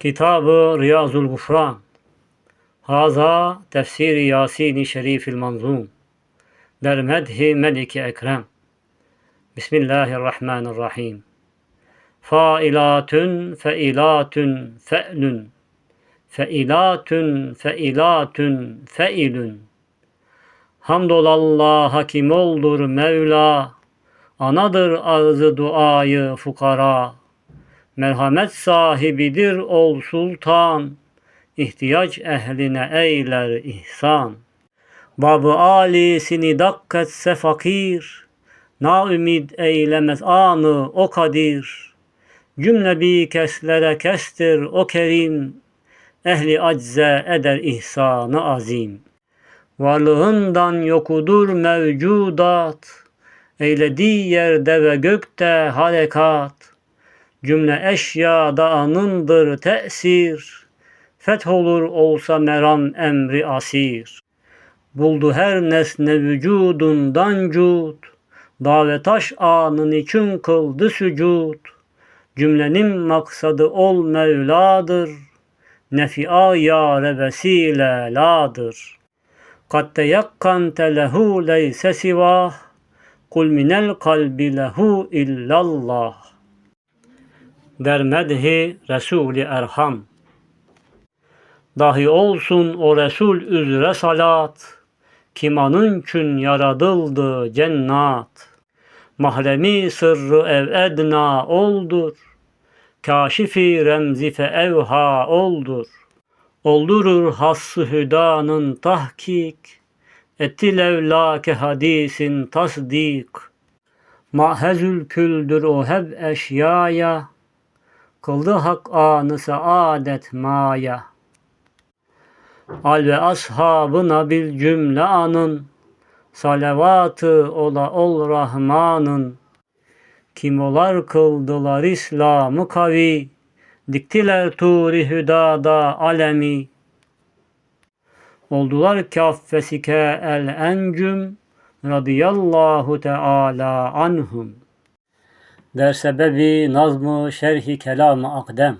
Kitabı Riyazul Gufran. Haza tefsiri Yasin-i Şerifil Manzum. Der Medhi Meliki Ekrem. Bismillahirrahmanirrahim. Failatün feilatün fe'lün Feilatün feilatün feilün Hamdollah hakim oldur Mevla. Anadır ağzı duayı fukara Merhamet sahibidir ol sultan, ihtiyaç ehline eyler ihsan. Babı alisini dakketse fakir, na ümid eylemez anı o kadir. Cümle bi keslere kestir o kerim, ehli acze eder ihsanı azim. Varlığından yokudur mevcudat, eylediği yerde ve gökte harekat. Cümle eşyada anındır tesir. Fetholur olsa meram emri asir. Buldu her nesne vücudundan cud. Dağ ve taş anın için kıldı sücud. Cümlenin maksadı ol Mevladır. Nefi'a yâre vesile ladır. Kad teyakkante lehu leyse sivah. Kul minel kalbi lehu illallah der medhi Resul-i Erham. Dahi olsun o Resul üzre salat, kimanın kün yaradıldı cennat. Mahremi sırrı ev edna oldur, kaşifi remzi fe evha oldur. Oldurur hassı hüdanın tahkik, etti levlake hadisin tasdik. Mahezül küldür o heb eşyaya, Kıldı hak anı saadet maya. Al ve ashabına bil cümle anın, salavatı ola ol Rahman'ın. Kim olar kıldılar İslam'ı kavi, diktiler turi hüdada alemi. Oldular kaffesike el encüm, radıyallahu teala anhum der sebebi nazmı şerhi kelamı akdem.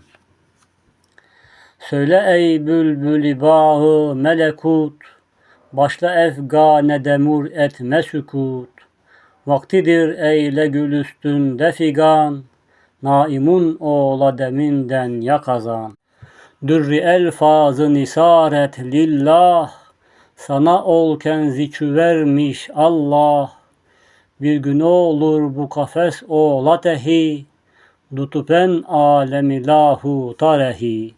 Söyle ey bülbül bağı melekut, başla efgane demur etme sükut. Vaktidir eyle gül üstünde figan, naimun oğla deminden yakazan. Dürri elfazı nisaret lillah, sana olken zikü vermiş Allah. Bir gün olur bu kafes oğla tehi, Dutupen alemi lahu tarehi.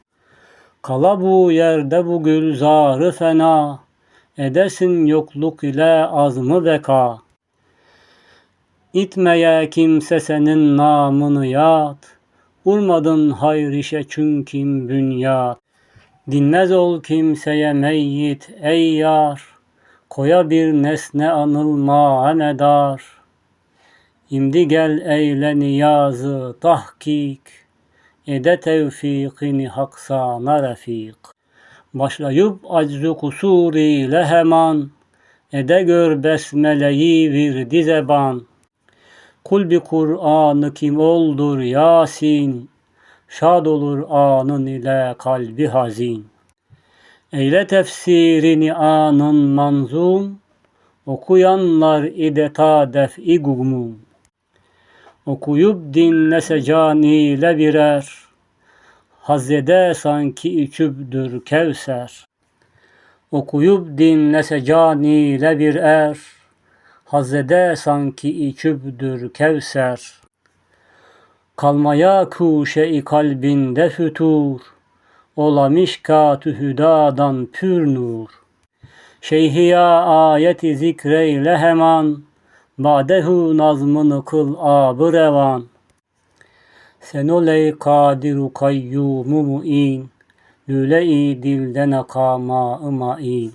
Kala bu yerde bu gülzarı fena, Edesin yokluk ile azmı beka. İtmeye kimse senin namını yat, Urmadın hayır işe çünküm bünyat. Dinmez ol kimseye meyyit ey yar, Koya bir nesne anılma medar. İmdi gel eyle niyazı tahkik. Ede tevfikini hak sana refik. Başlayıp aczu kusuri heman. Ede gör besmeleyi virdi zeban. Kul bir Kur'an'ı kim oldur Yasin. Şad olur anın ile kalbi hazin. Eyle tefsirini anın manzum, okuyanlar ideta def'i gugmum. Okuyup dinlese caniyle birer, Hazede sanki içübdür Kevser. Okuyup dinlese caniyle bir er, Hazede sanki içübdür Kevser. Kalmaya kuşe-i kalbinde fütur, Ola mişkatü hüdadan pür nur. Şeyhiya ayeti zikreyle hemen, Badehu nazmını kıl abı. Sen oley kadiru kayyumu mu'in, Lüle-i dilden akama ma'in.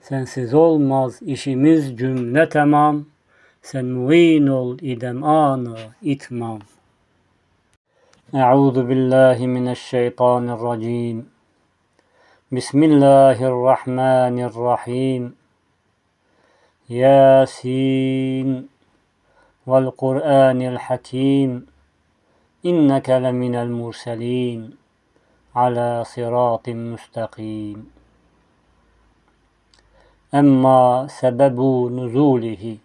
Sensiz olmaz işimiz cümle tamam, Sen muin ol idem anı itmam. أعوذ بالله من الشيطان الرجيم. بسم الله الرحمن الرحيم. ياسين. والقرآن الحكيم. إنك لمن المرسلين. على صراط مستقيم. أما سبب نزوله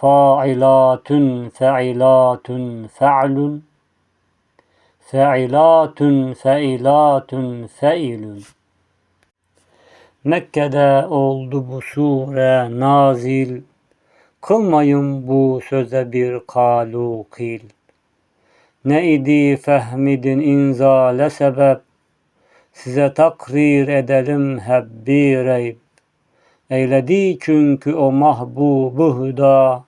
Fa'ilatun fa'ilatun fa'lun Fa'ilatun fa'ilatun fa'ilun Mekke'de oldu bu sure nazil. Kılmayın bu söze bir kalu Ne idi fehmidin inzale sebep? Size takrir edelim hep bir reyb Eyledi çünkü o mahbubu hüda.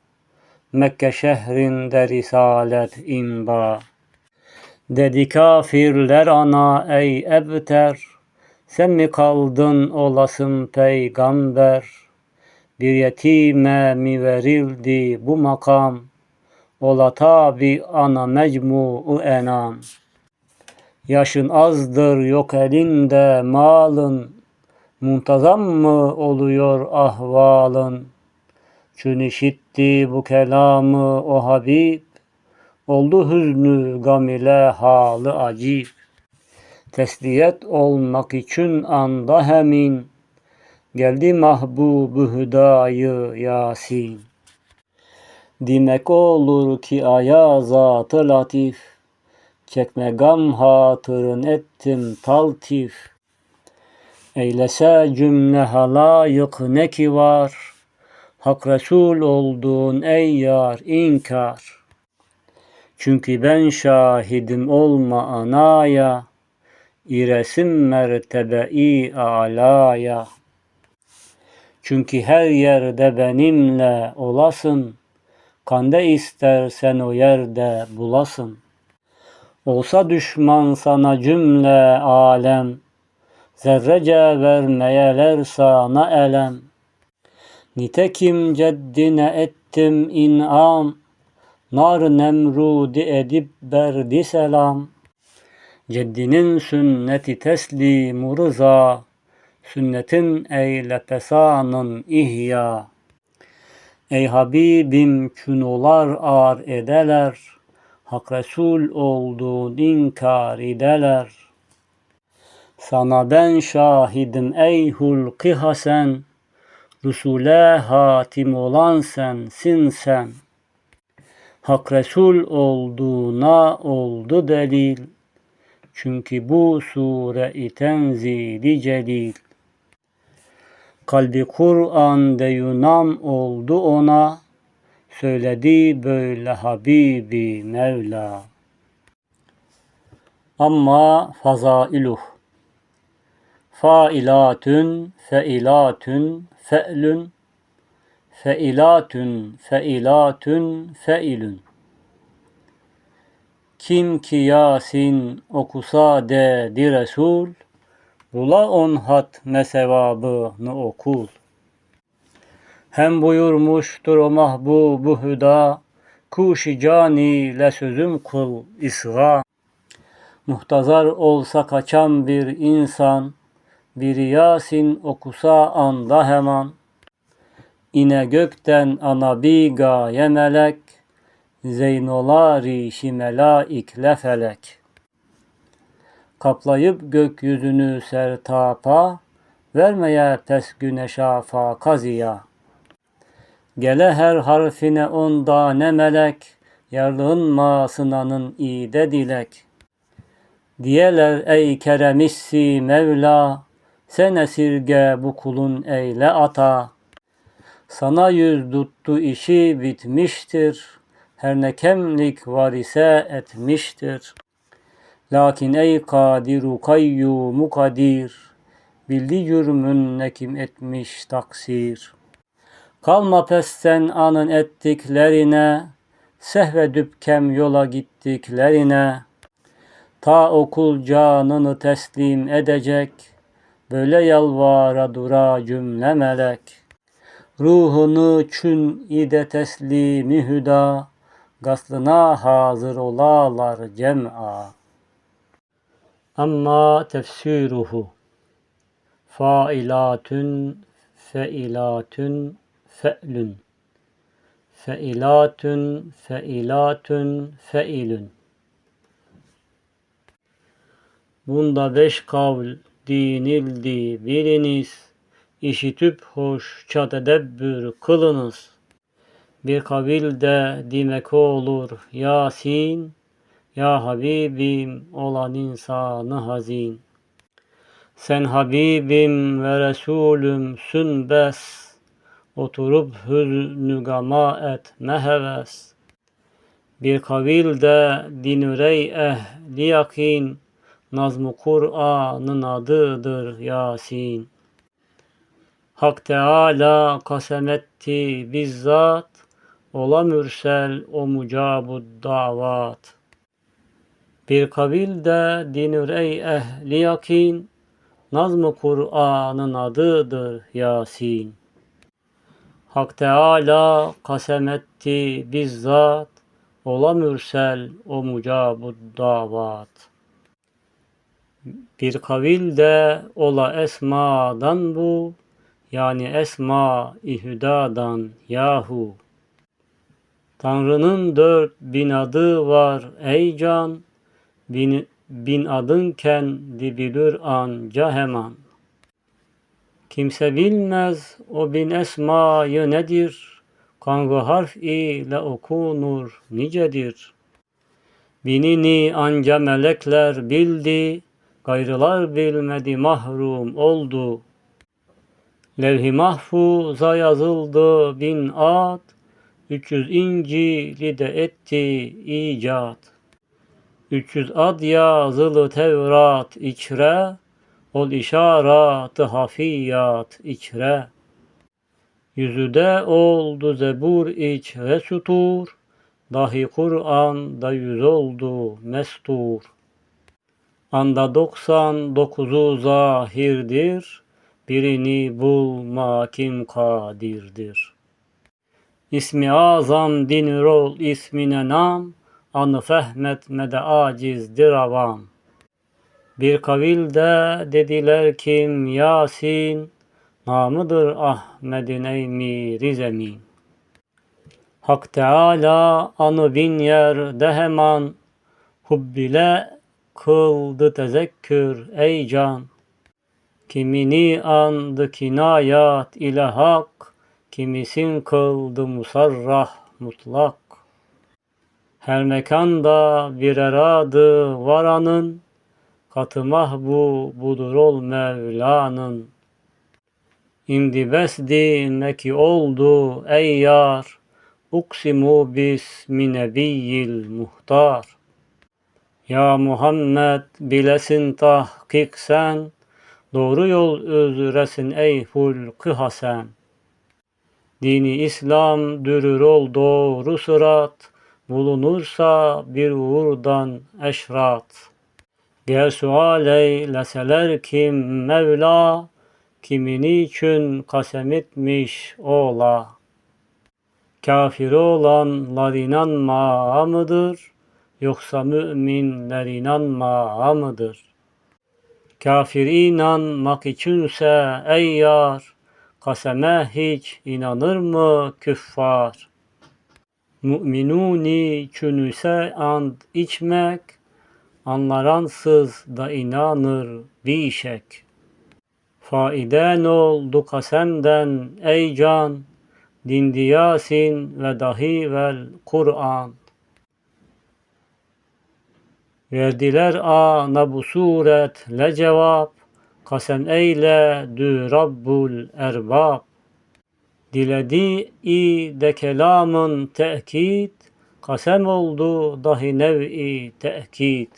Mekke şehrinde risalet imba. Dedi kafirler ana ey ebter, sen mi kaldın olasın peygamber? Bir yetime mi verildi bu makam? Ola tabi ana mecmu enam. Yaşın azdır yok elinde malın, muntazam mı oluyor ahvalın? Çün işitti bu kelamı o Habib, Oldu hüznü gam ile halı acip. Tesliyet olmak için anda hemin. Geldi mahbubu hüdayı Yasin. Demek olur ki aya zatı latif. Çekme gam hatırın ettim taltif. Eylese cümle halayık ne ki var. Hak Resul oldun ey yar inkar. Çünkü ben şahidim olma anaya, İresim mertebe-i alaya. Çünkü her yerde benimle olasın, Kande istersen o yerde bulasın. Olsa düşman sana cümle alem, Zerrece vermeyeler sana elem. Nitekim ceddine ettim inam, Nar Nemrudi edip berdi selam. Ceddinin sünneti teslimu rıza. Sünnetin eyle pesanın ihya. Ey Habibim künolar ar edeler. Hak Resul olduğun inkar edeler. Sana ben şahidim ey hulki hasen. Resul'e hatim olan sensin sen. Hak Resul olduğuna oldu delil. Çünkü bu sure-i tenzili celil. Kalbi Kur'an deyunam oldu ona. Söyledi böyle Habibi Mevla. Amma fazailuh. Failatün, feilatün, fe'lün, Feilatün, feilatün, feilün. Kim ki Yasin okusa dedi Resul, bula on hat mesevabını okul. Hem buyurmuştur o mahbubu hüda, kuşi cani ile sözüm kul isra. Muhtazar olsa kaçan bir insan, bir Yasin okusa anda hemen, İne gökten ana bir gaye melek, Zeynola rişi melaikle felek. Kaplayıp gökyüzünü sertapa, Vermeye pes güneş afaka ziya. Gele her harfine onda ne melek, Yarlığın masınanın ide dilek. Diyeler ey keremissi Mevla, Sen esirge bu kulun eyle ata. Sana yüz tuttu işi bitmiştir. Her ne kemlik var ise etmiştir. Lakin ey kadiru kayyumu kadir. Bildi cürmün ne kim etmiş taksir. Kalma pesten anın ettiklerine. Sehvedüp kem yola gittiklerine. Ta okul canını teslim edecek. Böyle yalvara dura cümle melek. Ruhunu çün ide teslimi hüda, Gaslına hazır olalar cem'a. Amma tefsiruhu Failatün, feilatün, fe'lün Feilatün, feilatün, feilün Bunda beş kavl dinildi biriniz. İşitüp hoşça tedebbür kılınız. Bir kabilde demek olur Yasin, Ya Habibim olan insanı hazin. Sen Habibim ve Resulümsün bes, Oturup hüznü gama etme heves. Bir kabilde dinürey ehli yakin, Nazm-ı Kur'an'ın adıdır Yasin. Hak Teala kasem etti bizzat, Ola mürsel o mucabud davat. Bir kabilde dinür ey ehli yakin, Nazm-ı Kur'an'ın adıdır Yasin. Hak Teala kasem etti bizzat, Ola mürsel o mucabud davat. Bir kavilde ola esmadan bu, yani esma-i hüdadan yahu. Tanrı'nın dört bin adı var ey can, bin, bin adın kendi bilir anca hemen. Kimse bilmez o bin esmayı nedir, kangu harf ile okunur nicedir. Binini anca melekler bildi, gayrılar bilmedi mahrum oldu. Levh-i mahfuza yazıldı bin ad, 300 İncil'i de etti icat. 300 ad yazılı Tevrat içre, ol işaratı hafiyat içre. Yüzüde oldu zebur iç ve sutur, dahi Kur'an'da yüz oldu mestur. Anda 99'u zahirdir, birini bulma kim kadirdir. İsmi azam dinir ol ismine nam, anı fehmetmede acizdir avam. Bir kavilde dediler kim Yasin, namıdır Ahmed'in ey miri zemin. Hak Teala anı bin yerde hemen, hubbile kıldı tezekkür ey can. Kimini andı kinayat ile hak, kimisin kıldı musarrah mutlak. Her mekanda bir eradı varanın, katı mahbubudur ol Mevla'nın. İmdi besdi neki oldu ey yar, uksimu bismi nebiyyil muhtar. Ya Muhammed bilesin tahkik sen, doğru yol özüresin ey hulkı hasen. Dini İslam dürür ol doğru sırat, bulunursa bir uğurdan eşrat. Gel sual eyleseler kim Mevla, kimin için kasem etmiş ola. Kafir olanlar inanma mıdır, yoksa müminler inanma mıdır? Kafir inanmak içinse ey yar, kaseme hiç inanır mı küffar? Müminuni çünüse and içmek, anlaransız da inanır bir şek. Faiden oldu kasemden ey can, dindi Yasin ve dahi vel Kur'an. Verdiler ana bu suretle cevap, kasem eyle dü Rabbul erbab. Diledi i de kelamın tekit, kasem oldu dahi nev'i tekit.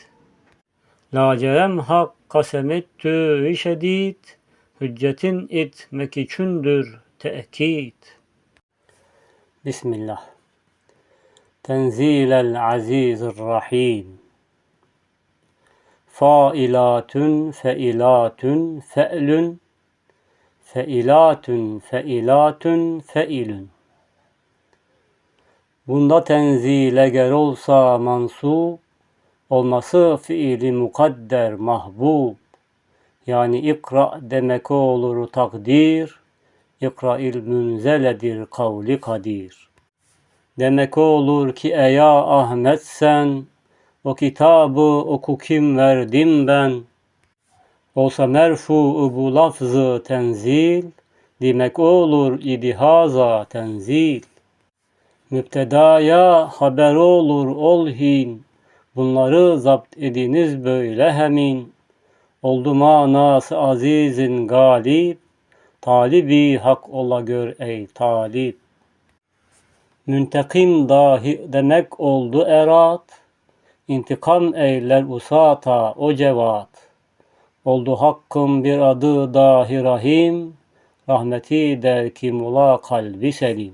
Lacerem hak kasem ettü şedid, hüccetin itmek içündür tekit. Bismillah. Tenzilel azizir rahim. Failatun, feilatun, fe'lün, feilatun, feilatun, feilün. Bunda tenzile ger olsa mansub, olması fiili mukadder mahbub. Yani ikra demek olur takdir, ikra il münzeledir kavli kadir. Demek olur ki eya Ahmet sen, o kitabı oku kim verdim ben, Olsa merfu bu lafzı tenzil, demek olur idi haza tenzil. Müptedaya haber olur ol hin, bunları zapt ediniz böyle hemin. Oldu manası azizin galip, talibi hak ola gör ey talip. Müntekim dahi demek oldu erat, intikam eyler usata o cevat. Oldu hakkın bir adı dahi rahim, rahmeti der kim ola kalbi selim.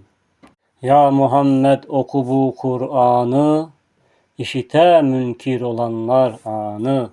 Ya Muhammed oku bu Kur'an'ı, işite münkir olanlar anı.